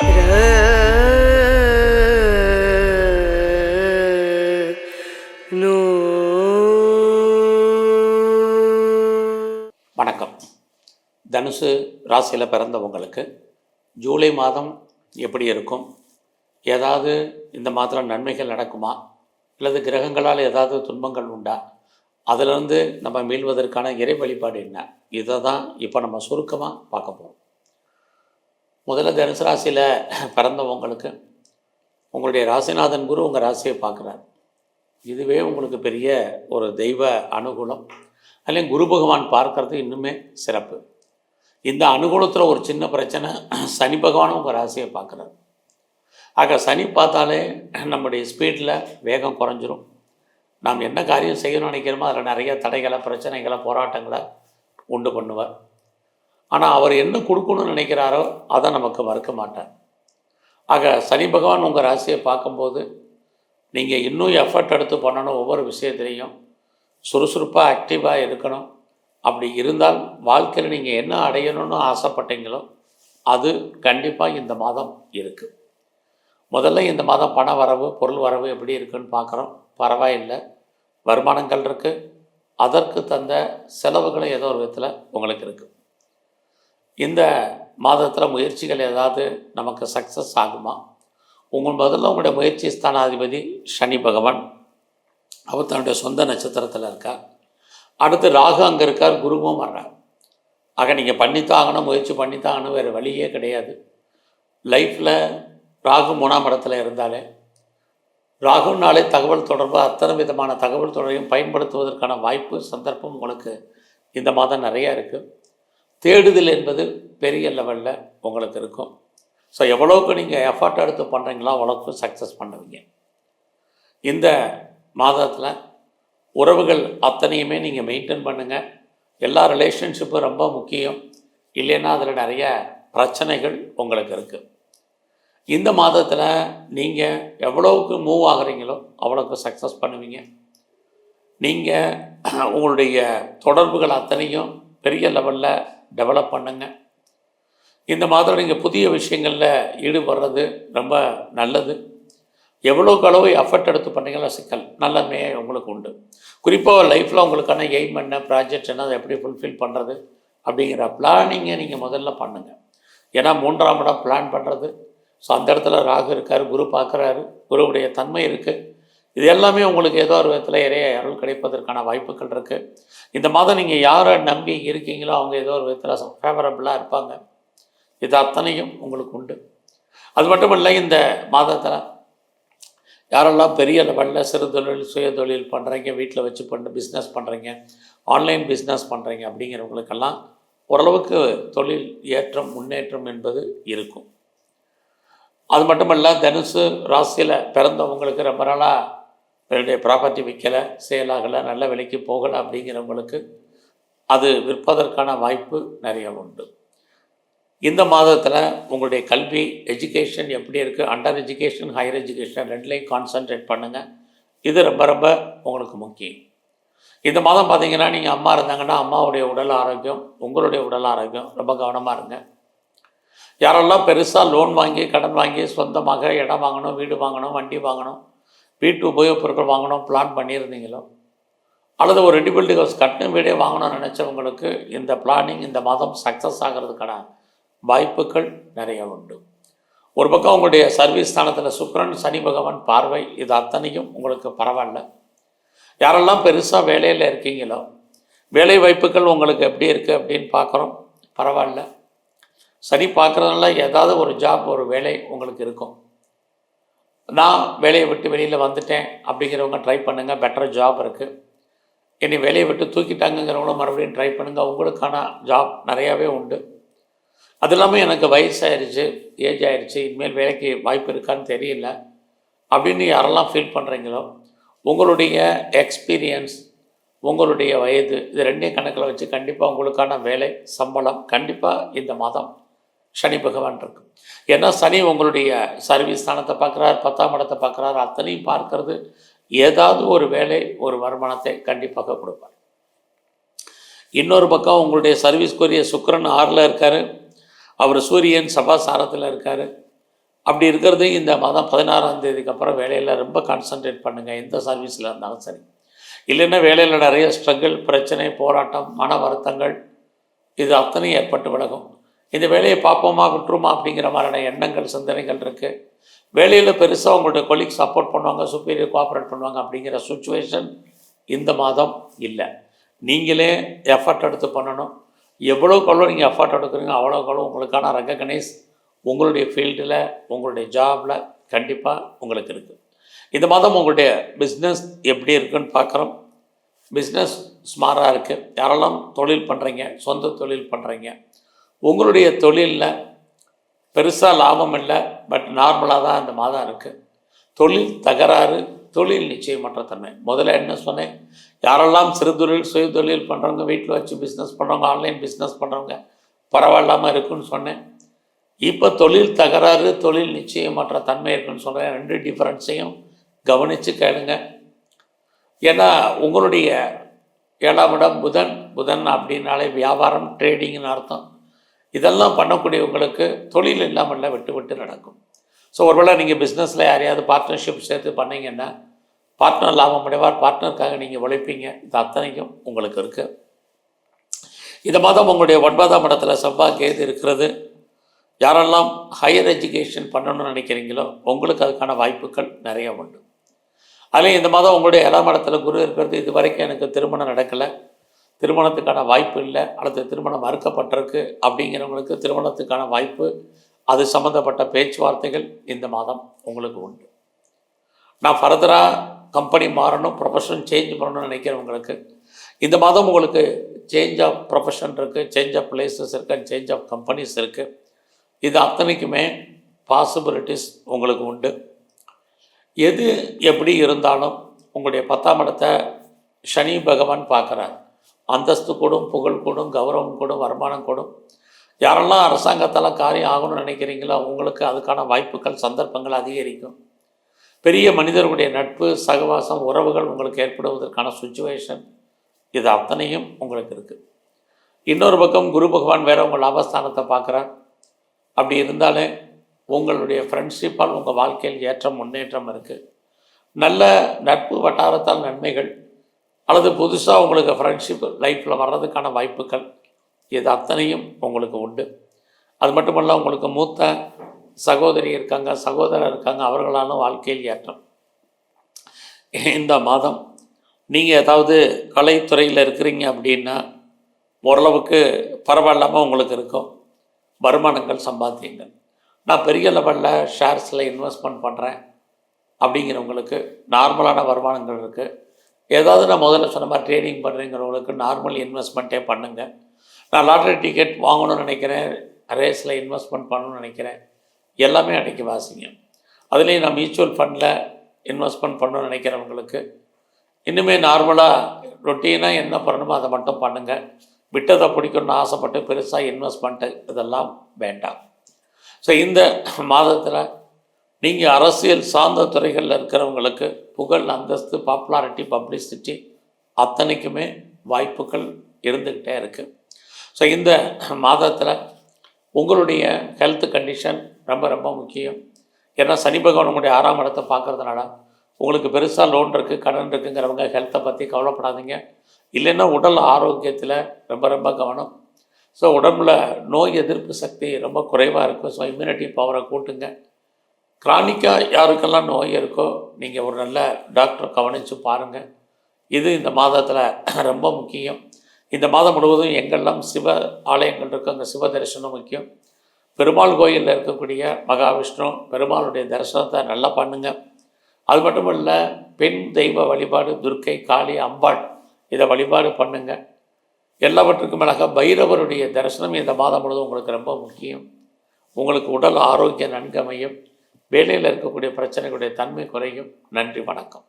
வணக்கம். தனுசு ராசியில் பிறந்தவங்களுக்கு ஜூலை மாதம் எப்படி இருக்கும்? ஏதாவது இந்த மாதம் நன்மைகள் நடக்குமா? அல்லது கிரகங்களால் ஏதாவது துன்பங்கள் உண்டா? அதிலிருந்து நம்ம மீள்வதற்கான இறை வழிபாடு என்ன? இதை தான் இப்போ நம்ம சுருக்கமாக பார்க்க போகிறோம் முதல்ல தனுசு ராசியில் பிறந்தவங்களுக்கு உங்களுடைய ராசிநாதன் குரு உங்கள் ராசியை பார்க்குறாரு. இதுவே உங்களுக்கு பெரிய ஒரு தெய்வ அனுகூலம். அதுலேயும் குரு பகவான் பார்க்கறது இன்னுமே சிறப்பு. இந்த அனுகூலத்தில் ஒரு சின்ன பிரச்சனை சனி பகவானும் உங்கள் ராசியை பார்க்குறாரு. ஆக சனி பார்த்தாலே நம்முடைய ஸ்பீடில் வேகம் குறைஞ்சிரும். நாம் என்ன காரியம் செய்யணும்னு நினைக்கிறோமோ அதில் நிறைய தடைகளை பிரச்சனைகளை போராட்டங்களை உண்டு பண்ணுவார். ஆனால் அவர் என்ன கொடுக்கணும்னு நினைக்கிறாரோ அதை நமக்கு மறுக்க மாட்டார். ஆக சனி பகவான் உங்கள் ராசியை பார்க்கும்போது நீங்கள் இன்னும் எஃபர்ட் எடுத்து பண்ணணும் ஒவ்வொரு விஷயத்துலேயும். சுறுசுறுப்பாக ஆக்டிவாக இருக்கணும். அப்படி இருந்தால் வாழ்க்கையில் நீங்கள் என்ன அடையணும்னு ஆசைப்பட்டீங்களோ அது கண்டிப்பாக இந்த மாதம் இருக்குது முதல்ல இந்த மாதம் பண வரவு பொருள் வரவு எப்படி இருக்குன்னு பார்க்குறோம். பரவாயில்லை. வருமானங்கள் இருக்குது அதற்கு தந்த செலவுகளும் ஏதோ ஒரு விதத்தில் உங்களுக்கு இருக்குது இந்த மாதத்தில் முயற்சிகள் ஏதாவது நமக்கு சக்ஸஸ் ஆகுமா? உங்கள் முதல்ல உங்களுடைய முயற்சி ஸ்தானாதிபதி சனி பகவான். அவர் தன்னுடைய சொந்த நட்சத்திரத்தில் இருக்கார். அடுத்து ராகு அங்கே இருக்கார் குருவும் வர்றார். ஆக நீங்கள் பண்ணித்தாகணும் முயற்சி பண்ணித்தாகணும் வேறு வழியே கிடையாது. லைஃப்பில் ராகு மூணாம் இடத்துல இருந்தாலே ராகுனாலே தகவல் தொடர்பு அத்தனை விதமான தகவல் தொடர்பையும் பயன்படுத்துவதற்கான வாய்ப்பு சந்தர்ப்பம் உங்களுக்கு இந்த மாதம் நிறையா இருக்குது தேடுதல் என்பது பெரிய லெவலில் உங்களுக்கு இருக்கும். ஸோ எவ்வளோக்கு நீங்கள் எஃபர்ட் எடுத்து பண்ணுறீங்களோ அவ்வளோக்கு சக்ஸஸ் பண்ணுவீங்க. இந்த மாதத்தில் உறவுகள் அத்தனையுமே நீங்கள் மெயின்டைன் பண்ணுங்கள் எல்லா ரிலேஷன்ஷிப்பும் ரொம்ப முக்கியம். இல்லைன்னா அதில் நிறைய பிரச்சனைகள் உங்களுக்கு இருக்குது இந்த மாதத்தில் நீங்கள் எவ்வளோவுக்கு மூவ் ஆகுறீங்களோ அவ்வளோக்கு சக்ஸஸ் பண்ணுவீங்க. நீங்கள் உங்களுடைய தொடர்புகள் அத்தனையும் பெரிய லெவலில் டெவலப் பண்ணுங்கள் இந்த மாதம் நீங்கள் புதிய விஷயங்களில் ஈடுபடுறது ரொம்ப நல்லது. எவ்வளோக்கு அளவு எஃபர்ட் எடுத்து பண்ணிங்களா சிக்கல். நல்லமே உங்களுக்கு உண்டு. குறிப்பாக லைஃப்பில் உங்களுக்கான எய்ம் என்ன ப்ராஜெக்ட் என்ன அதை எப்படி ஃபுல்ஃபில் பண்ணுறது அப்படிங்கிற பிளானிங்கை நீங்கள் முதல்ல பண்ணுங்கள் ஏன்னா மூன்றாம் இடம் பிளான் பண்ணுறது ஸோ அந்த இடத்துல ராகு இருக்கார் குரு பார்க்குறாரு. குருவுடைய தன்மை இருக்குது இது எல்லாமே உங்களுக்கு ஏதோ ஒரு விதத்தில் இறைய அருள் கிடைப்பதற்கான வாய்ப்புகள் இருக்குது இந்த மாதம் நீங்கள் யாரை நம்பி இருக்கீங்களோ அவங்க ஏதோ ஒரு விதத்தில் ஃபேவரபுளாக இருப்பாங்க. இது அத்தனையும் உங்களுக்கு உண்டு. அது மட்டும் இல்லை இந்த மாதத்தில் யாரெல்லாம் பெரிய லெவலில் சிறு தொழில் சுய தொழில் பண்ணுறீங்க வீட்டில் வச்சு பண்ண பிஸ்னஸ் பண்ணுறீங்க ஆன்லைன் பிஸ்னஸ் பண்ணுறீங்க அப்படிங்கிறவங்களுக்கெல்லாம் ஓரளவுக்கு தொழில் ஏற்றம் முன்னேற்றம் என்பது இருக்கும். அது மட்டுமல்ல தனுசு ராசியில் பிறந்தவங்களுக்கு ரொம்ப நாளாக என்னுடைய ப்ராப்பர்ட்டி விற்கலை ஆகலை நல்ல விலைக்கு போகலை அப்படிங்கிறவங்களுக்கு அது விற்பதற்கான வாய்ப்பு நிறைய உண்டு. இந்த மாதத்தில் உங்களுடைய கல்வி எஜுகேஷன் எப்படி இருக்குது அண்டர் எஜுகேஷன் ஹையர் எஜுகேஷன் ரெண்டுலேயும் கான்சன்ட்ரேட் பண்ணுங்கள் இது ரொம்ப ரொம்ப உங்களுக்கு முக்கியம். இந்த மாதம் பார்த்தீங்கன்னா நீங்கள் அம்மா இருந்தாங்கன்னா அம்மாவுடைய உடல் ஆரோக்கியம் உங்களுடைய உடல் ஆரோக்கியம் ரொம்ப கவனமாக இருங்க. யாரெல்லாம் பெருசாக லோன் வாங்கி கடன் வாங்கி சொந்தமாக இடம் வாங்கணும் வீடு வாங்கணும் வண்டி வாங்கணும் வீட்டு உபயோகப் பொருட்கள் வாங்கணும் பிளான் பண்ணியிருந்தீங்களோ? அல்லது ஒரு ரெடி பில்டிங் ஹவுஸ் கட்டின வீடே வாங்கணும்னு நினச்சவங்களுக்கு இந்த பிளானிங் இந்த மாதம் சக்ஸஸ் ஆகிறதுக்கான வாய்ப்புகள் நிறைய உண்டு. ஒரு பக்கம் உங்களுடைய சர்வீஸ் ஸ்தானத்தில் சுக்கரன் சனி பகவான் பார்வை இது அத்தனையும் உங்களுக்கு பரவாயில்ல. யாரெல்லாம் பெருசாக வேலையில் இருக்கீங்களோ வேலை வாய்ப்புகள் உங்களுக்கு எப்படி இருக்குது அப்படின்னு பார்க்குறோம் பரவாயில்ல. சனி பார்க்குறதுனால ஏதாவது ஒரு ஜாப் ஒரு வேலை உங்களுக்கு இருக்கும். நான் வேலையை விட்டு வெளியில் வந்துட்டேன் அப்படிங்கிறவங்க ட்ரை பண்ணுங்கள் பெட்டர் ஜாப் இருக்குது என்னை வேலையை விட்டு தூக்கிட்டாங்கங்கிறவங்களும் மறுபடியும் ட்ரை பண்ணுங்கள் உங்களுக்கான ஜாப் நிறையாவே உண்டு. அது இல்லாமல் எனக்கு வயசாயிருச்சு ஏஜ் ஆயிடுச்சு இனிமேல் வேலைக்கு வாய்ப்பு இருக்கான்னு தெரியல. அப்படின்னு யாரெல்லாம் ஃபீல் பண்ணுறீங்களோ உங்களுடைய எக்ஸ்பீரியன்ஸ் உங்களுடைய வயது இது ரெண்டையும் கணக்கில் வச்சு கண்டிப்பாக உங்களுக்கான வேலை சம்பளம் கண்டிப்பாக இந்த மாதம். சனி பகவான் இருக்கும். ஏன்னா சனி உங்களுடைய சர்வீஸ் ஸ்தானத்தை பார்க்குறார் பத்தாம் இடத்தை பார்க்குறாரு அத்தனையும் பார்க்கறது. ஏதாவது ஒரு வேலை ஒரு வருமானத்தை கண்டிப்பாக கொடுப்பார். இன்னொரு பக்கம் உங்களுடைய சர்வீஸ்க்குரிய சுக்கரன் ஆறில் இருக்கார். அவர் சூரியன் சபாசாரத்தில் இருக்கார். அப்படி இருக்கிறது இந்த மாதம் பதினாறாம் தேதிக்கு அப்புறம் வேலையில் ரொம்ப கான்சன்ட்ரேட் பண்ணுங்கள் எந்த சர்வீஸில் இருந்தாலும் சரி. இல்லைன்னா வேலையில் நிறைய ஸ்ட்ரகிள் பிரச்சனை போராட்டம் மன வருத்தங்கள் இது அத்தனையும் ஏற்பட்டு விலகும். இந்த வேலையை பார்ப்போமா விட்டுருமா அப்படிங்கிற மாதிரியான எண்ணங்கள் சிந்தனைகள் இருக்குது வேலையில் பெருசாக உங்களுடைய கொலீக் சப்போர்ட் பண்ணுவாங்க சுப்பீரியர் கோஆப்ரேட் பண்ணுவாங்க அப்படிங்கிற சுச்சுவேஷன் இந்த மாதம் இல்லை. நீங்களே எஃபர்ட் எடுத்து பண்ணணும். எவ்வளோக்கு எவ்வளோ நீங்கள் எஃபர்ட் எடுக்கிறீங்க அவ்வளோக்கு எவ்வளோ உங்களுக்கான ரெக்கக்னைஸ் உங்களுடைய ஃபீல்டில் உங்களுடைய ஜாபில் கண்டிப்பாக உங்களுக்கு இருக்குது இந்த மாதம் உங்களுடைய பிஸ்னஸ் எப்படி இருக்குன்னு பார்க்குறோம். பிஸ்னஸ் ஸ்மாராக இருக்குது யாரெல்லாம் தொழில் பண்ணுறீங்க சொந்த தொழில் பண்ணுறீங்க உங்களுடைய தொழிலில் பெருசாக லாபம் இல்லை பட் நார்மலாக தான் இந்த மாதம் இருக்குது தொழில் தகராறு தொழில் நிச்சயமற்ற தன்மை. முதல்ல என்ன சொன்னேன்? யாரெல்லாம் சிறு தொழில் சுய தொழில் பண்ணுறவங்க வீட்டில் வச்சு பிஸ்னஸ் பண்ணுறவங்க ஆன்லைன் பிஸ்னஸ் பண்ணுறவங்க பரவாயில்லாமல் இருக்குன்னு சொன்னேன். இப்போ தொழில் தகராறு தொழில் நிச்சயமற்ற தன்மை இருக்குன்னு சொல்கிறேன் ரெண்டு டிஃப்ரென்ஸையும் கவனித்து கேளுங்க. ஏன்னா உங்களுடைய ஏழாம் இடம் புதன். புதன் அப்படின்னாலே வியாபாரம் ட்ரேடிங்னு அர்த்தம். இதெல்லாம் பண்ணக்கூடியவங்களுக்கு தொழில் இல்லாமல் விட்டு விட்டு நடக்கும். ஸோ ஒருவேளை நீங்கள் பிஸ்னஸில் யாரையாவது பார்ட்னர்ஷிப் சேர்த்து பண்ணீங்கன்னா பார்ட்னர் லாபம் அடைவார் பார்ட்னருக்காக நீங்கள் உழைப்பீங்க. இது அத்தனைக்கும் உங்களுக்கு இருக்குது இந்த மாதம் உங்களுடைய ஒன்பதாம் இடத்துல செவ்வாய் கேது இருக்கிறது. யாரெல்லாம் ஹையர் எஜுகேஷன் பண்ணணும்னு நினைக்கிறீங்களோ உங்களுக்கு அதுக்கான வாய்ப்புகள் நிறைய உண்டு. அதுலேயும் இந்த மாதம் உங்களுடைய ஏழாம் இடத்துல குரு இருக்கிறது. இது வரைக்கும் எனக்கு திருமணம் நடக்கலை. திருமணத்துக்கான வாய்ப்பு இல்லை அல்லது திருமணம் மறுக்கப்பட்டிருக்கு அப்படிங்கிறவங்களுக்கு திருமணத்துக்கான வாய்ப்பு அது சம்மந்தப்பட்ட பேச்சுவார்த்தைகள் இந்த மாதம் உங்களுக்கு உண்டு. நான் ஃபர்தராக கம்பெனி மாறணும் ப்ரொஃபஷன் சேஞ்ச் பண்ணணும்னு நினைக்கிறவங்களுக்கு இந்த மாதம் உங்களுக்கு சேஞ்ச் ஆஃப் ப்ரொஃபஷன் இருக்குது சேஞ்ச் ஆஃப் பிளேசஸ் இருக்குது சேஞ்ச் ஆஃப் கம்பெனிஸ் இருக்குது இது அத்தனைக்குமே பாசிபிலிட்டிஸ் உங்களுக்கு உண்டு. எது எப்படி இருந்தாலும் உங்களுடைய பத்தாம் இடத்தை சனி பகவான் பார்க்குறார். அந்தஸ்து கூடும் புகழ் கூடும் கௌரவம் கூடும் வருமானம் கூடும். யாரெல்லாம் அரசாங்கத்தால் காரியம் ஆகணும்னு நினைக்கிறீங்களோ உங்களுக்கு அதுக்கான வாய்ப்புகள் சந்தர்ப்பங்கள் அதிகரிக்கும். பெரிய மனிதர்களுடைய நட்பு சகவாசம் உறவுகள் உங்களுக்கு ஏற்படுவதற்கான சுச்சுவேஷன் இது அத்தனையும் உங்களுக்கு இருக்குது இன்னொரு பக்கம் குரு பகவான் வேறு உங்கள் லாபஸ்தானத்தை பார்க்குறார். அப்படி இருந்தாலே உங்களுடைய ஃப்ரெண்ட்ஷிப்பால் உங்கள் வாழ்க்கையில் ஏற்றம் முன்னேற்றம் இருக்குது நல்ல நட்பு வட்டாரத்தால் நன்மைகள் அல்லது புதுசாக உங்களுக்கு ஃப்ரெண்ட்ஷிப் லைஃப்பில் வர்றதுக்கான வாய்ப்புகள் இது அத்தனையும் உங்களுக்கு உண்டு. அது மட்டுமல்ல உங்களுக்கு மூத்த சகோதரி இருக்காங்க சகோதரர் இருக்காங்க அவர்களாலும் வாழ்க்கையில் ஏற்றம். இந்த மாதம் நீங்கள் ஏதாவது கலைத்துறையில் இருக்கிறீங்க அப்படின்னா ஓரளவுக்கு பரவாயில்லாமல் உங்களுக்கு இருக்கும். வருமானங்கள் சம்பாதிங்கள் நான் பெரிய லெவலில் ஷேர்ஸில் இன்வெஸ்ட்மெண்ட் பண்ணுறேன் அப்படிங்கிறவங்களுக்கு நார்மலான வருமானங்கள் இருக்குது ஏதாவது நான் முதல்ல சொன்ன மாதிரி ட்ரேடிங் பண்ணுறேங்கிறவங்களுக்கு நார்மல் இன்வெஸ்ட்மெண்ட்டே பண்ணுங்கள் நான் லாட்ரி டிக்கெட் வாங்கணும்னு நினைக்கிறேன். ரேஸில் இன்வெஸ்ட்மெண்ட் பண்ணணும்னு நினைக்கிறேன். எல்லாமே அன்றைக்கி வாசிங்க. அதுலேயும் நான் மியூச்சுவல் ஃபண்டில் இன்வெஸ்ட்மெண்ட் பண்ணணும்னு நினைக்கிறவங்களுக்கு இன்னுமே நார்மலாக ரொட்டீனாக என்ன பண்ணணுமோ அதை மட்டும் பண்ணுங்கள் விட்டதை பிடிக்கணும்னு ஆசைப்பட்டு பெருசாக இன்வெஸ்ட்மெண்ட்டு இதெல்லாம் வேண்டாம். ஸோ இந்த மாதத்தில் நீங்கள் அரசியல் சார்ந்த துறைகளில் இருக்கிறவங்களுக்கு புகழ் அந்தஸ்து பாப்புலாரிட்டி பப்ளிசிட்டி அத்தனைக்குமே வாய்ப்புகள் இருந்துக்கிட்டே இருக்குது ஸோ இந்த மாதத்தில் உங்களுடைய ஹெல்த் கண்டிஷன் ரொம்ப ரொம்ப முக்கியம். ஏன்னா சனி பகவான் உங்களுடைய ஆறாம் இடத்தை பார்க்கறதுனால உங்களுக்கு பெருசாக லோன் இருக்குது கடன் இருக்குங்கிறவங்க ஹெல்த்தை பற்றி கவலைப்படாதீங்க. இல்லைன்னா உடல் ஆரோக்கியத்தில் ரொம்ப ரொம்ப கவனம். ஸோ உடம்புல நோய் எதிர்ப்பு சக்தி ரொம்ப குறைவாக இருக்கும். ஸோ இம்யூனிட்டி பவரை கூட்டுங்க. கிரானிக்காக யாருக்கெல்லாம் நோய் இருக்கோ நீங்கள் ஒரு நல்ல டாக்டரை கவனித்து பாருங்கள் இது இந்த மாதத்தில் ரொம்ப முக்கியம். இந்த மாதம் முழுவதும் எங்கெல்லாம் சிவ ஆலயங்கள் இருக்கோ அங்கே சிவ தரிசனம் முக்கியம். பெருமாள் கோயிலில் இருக்கக்கூடிய மகாவிஷ்ணு பெருமாளுடைய தரிசனத்தை நல்லா பண்ணுங்கள் அது மட்டும் இல்லை பெண் தெய்வ வழிபாடு துர்க்கை காளி அம்பாள் இதை வழிபாடு பண்ணுங்கள் எல்லாவற்றுக்கும் மேலாக பைரவருடைய தரிசனம் இந்த மாதம் முழுவதும் உங்களுக்கு ரொம்ப முக்கியம். உங்களுக்கு உடல் ஆரோக்கிய நன்கமையும். வேலையில் இருக்கக்கூடிய பிரச்சனைகளுடைய தன்மை குறையும். நன்றி வணக்கம்.